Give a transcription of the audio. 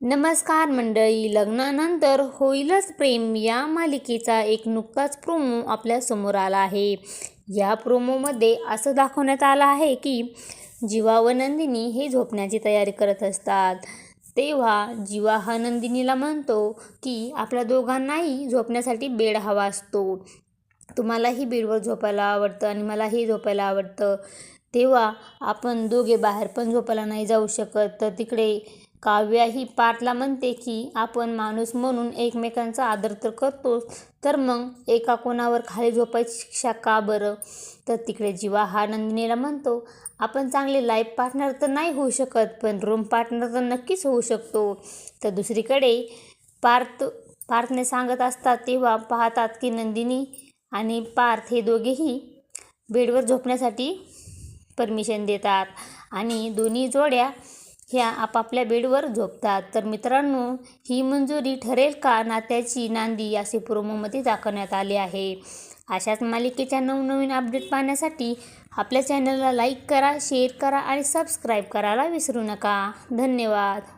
नमस्कार मंडळी लग्नानंतर होईलच प्रेम या मालिकेचा एक नुकताच प्रोमो आपल्यासमोर आला आहे. या प्रोमोमध्ये असं दाखवण्यात आलं आहे की जीवा व नंदिनी हे झोपण्याची तयारी करत असतात. तेव्हा जीवा हा नंदिनीला म्हणतो की आपल्या दोघांनाही झोपण्यासाठी बेड हवा असतो. तुम्हालाही बेडवर झोपायला आवडतं आणि मलाही झोपायला आवडतं. तेव्हा आपण दोघे बाहेर पण झोपायला नाही जाऊ शकत. तर तिकडे काव्या ही पार्थला म्हणते की आपण माणूस म्हणून एकमेकांचा आदर तर करतोच तर मग एका कोणावर खाली झोपायची शिक्षा का बरं? तर तिकडे जीवा हा नंदिनीला म्हणतो आपण चांगले लाईफ पार्टनर तर नाही होऊ शकत पण रूम पार्टनर तर नक्कीच होऊ शकतो. तर दुसरीकडे पार्थ पार्थने सांगत असतात तेव्हा पाहतात की नंदिनी आणि पार्थ हे दोघेही बेडवर झोपण्यासाठी परमिशन देतात. आणि दोन्ही जोड्या ह्या आपापल्या बेडवर झोपतात. तर मित्रांनो ही मंजुरी ठरेल का? नात्याची नांदी असे प्रोमोमध्ये दाखवण्यात आले आहे. अशाच मालिकेच्या नवनवीन अपडेट पाहण्यासाठी आपल्या चॅनलला लाईक करा शेअर करा आणि सबस्क्राईब करायला विसरू नका. धन्यवाद.